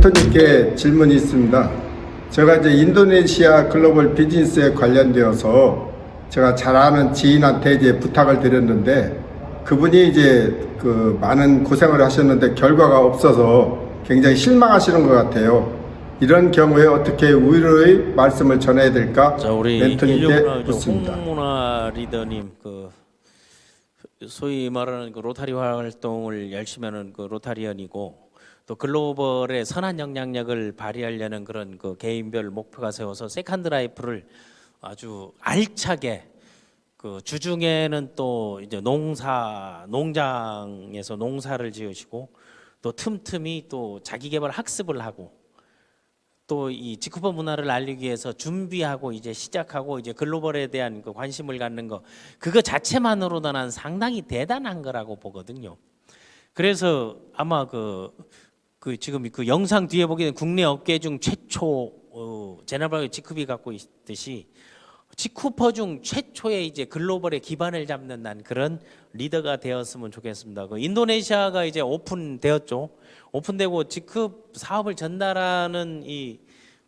멘토님께 질문이 있습니다. 제가 이제 인도네시아 글로벌 비즈니스에 관련되어서 제가 잘 아는 지인한테 이제 부탁을 드렸는데 그분이 이제 그 많은 고생을 하셨는데 결과가 없어서 굉장히 실망하시는 것 같아요. 이런 경우에 어떻게 위로의 말씀을 전해야 될까 자 우리 멘토님께 묻습니다. 홍문화 리더님 그 소위 말하는 그 로타리 활동을 열심히 하는 그 로타리언이고 또 글로벌의 선한 영향력을 발휘하려는 그런 그 개인별 목표가 세워서 세컨드 라이프를 아주 알차게 그 주중에는 또 이제 농사 농장에서 농사를 지으시고 또 틈틈이 또 자기 개발 학습을 하고 또 이 지쿠퍼 문화를 알리기 위해서 준비하고 이제 시작하고 이제 글로벌에 대한 그 관심을 갖는 거 그거 자체만으로도 난 상당히 대단한 거라고 보거든요. 그래서 아마 그, 그 지금 그 영상 뒤에 보기에는 국내 업계 중 최초 어, 제너럴 지쿠비 갖고 있듯이 지쿠퍼 중 최초의 이제 글로벌의 기반을 잡는 난 그런 리더가 되었으면 좋겠습니다. 그 인도네시아가 이제 오픈되었죠. 오픈되고 지급 사업을 전달하는 이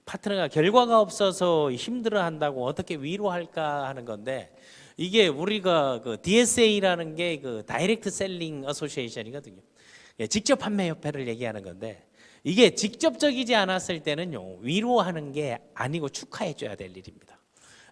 파트너가 결과가 없어서 힘들어한다고 어떻게 위로할까 하는 건데 이게 우리가 그 DSA라는 게 그 다이렉트 셀링 어소시에이션이거든요. 예, 직접 판매 협회를 얘기하는 건데 이게 직접적이지 않았을 때는요 위로하는 게 아니고 축하해 줘야 될 일입니다.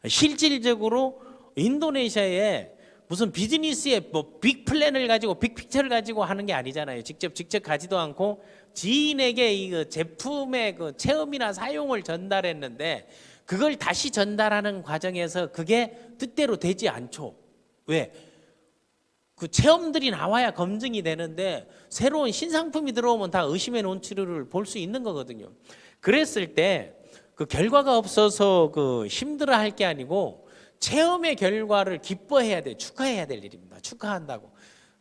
실질적으로 인도네시아에 무슨 비즈니스의 뭐 빅 플랜을 가지고 빅 픽처를 가지고 하는 게 아니잖아요. 직접 직접 가지도 않고 지인에게 이그 제품의 그 체험이나 사용을 전달했는데 그걸 다시 전달하는 과정에서 그게 뜻대로 되지 않죠. 왜? 그 체험들이 나와야 검증이 되는데 새로운 신상품이 들어오면 다 의심의 논치를 볼 수 있는 거거든요. 그랬을 때 그 결과가 없어서 그 힘들어 할 게 아니고 체험의 결과를 기뻐해야 돼. 축하해야 될 일입니다. 축하한다고.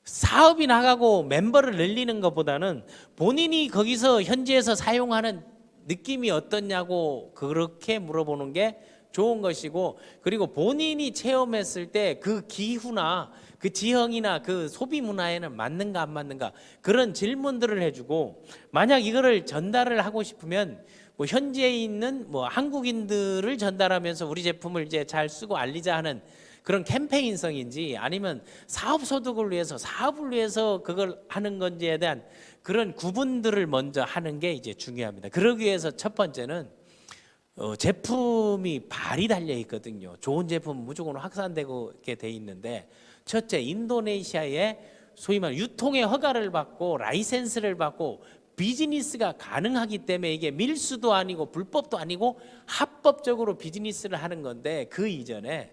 사업이 나가고 멤버를 늘리는 것보다는 본인이 거기서 현지에서 사용하는 느낌이 어떻냐고 그렇게 물어보는 게 좋은 것이고 그리고 본인이 체험했을 때 그 기후나 그 지형이나 그 소비 문화에는 맞는가 안 맞는가 그런 질문들을 해주고 만약 이거를 전달을 하고 싶으면 뭐 현지에 있는 뭐 한국인들을 전달하면서 우리 제품을 이제 잘 쓰고 알리자 하는 그런 캠페인성인지 아니면 사업 소득을 위해서 사업을 위해서 그걸 하는 건지에 대한 그런 구분들을 먼저 하는 게 이제 중요합니다. 그러기 위해서 첫 번째는 어, 제품이 발이 달려 있거든요. 좋은 제품 무조건 확산되고 이렇게 돼 있는데 첫째 인도네시아에 소위 말 유통의 허가를 받고 라이센스를 받고 비즈니스가 가능하기 때문에 이게 밀수도 아니고 불법도 아니고 합법적으로 비즈니스를 하는 건데 그 이전에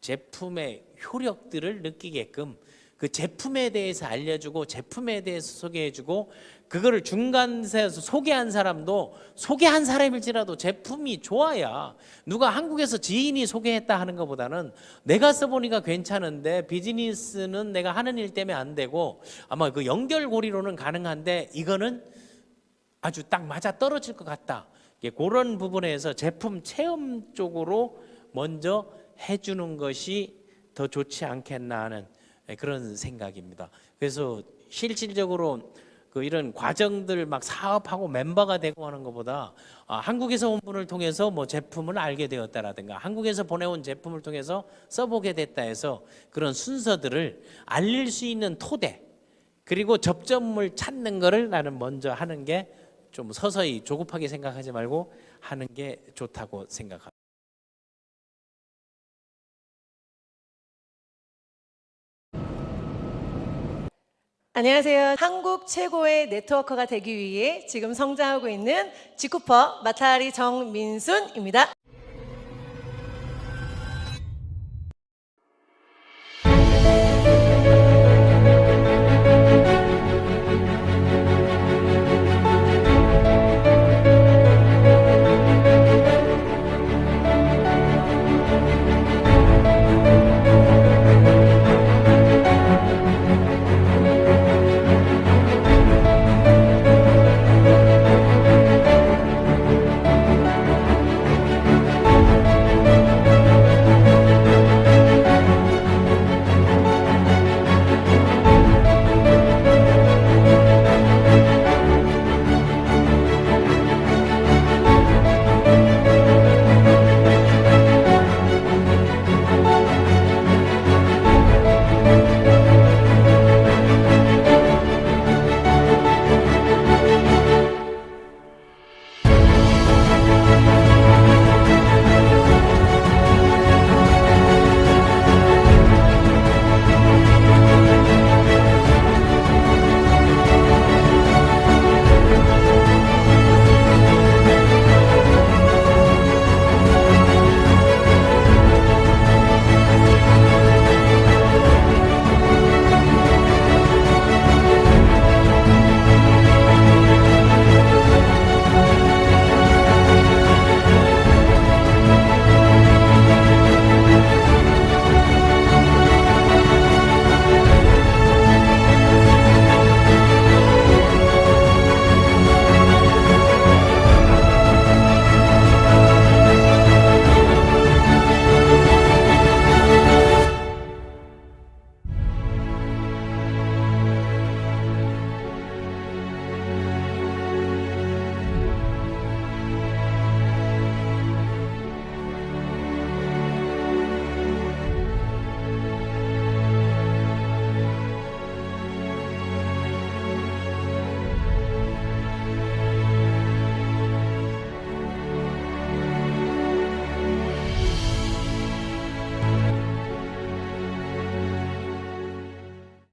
제품의 효력들을 느끼게끔 그 제품에 대해서 알려주고 제품에 대해서 소개해주고 그거를 중간에서 소개한 사람도 소개한 사람일지라도 제품이 좋아야 누가 한국에서 지인이 소개했다 하는 것보다는 내가 써보니까 괜찮은데 비즈니스는 내가 하는 일 때문에 안 되고 아마 그 연결고리로는 가능한데 이거는 아주 딱 맞아 떨어질 것 같다. 그런 부분에서 제품 체험 쪽으로 먼저 해주는 것이 더 좋지 않겠나 하는 그런 생각입니다. 그래서 실질적으로 그 이런 과정들 막 사업하고 멤버가 되고 하는 것보다 아, 한국에서 온 분을 통해서 뭐 제품을 알게 되었다라든가 한국에서 보내온 제품을 통해서 써보게 됐다 해서 그런 순서들을 알릴 수 있는 토대 그리고 접점을 찾는 거를 나는 먼저 하는 게 좀 서서히 조급하게 생각하지 말고 하는 게 좋다고 생각합니다. 안녕하세요. 한국 최고의 네트워커가 되기 위해 지금 성장하고 있는 지쿠퍼 마타리 정민순입니다.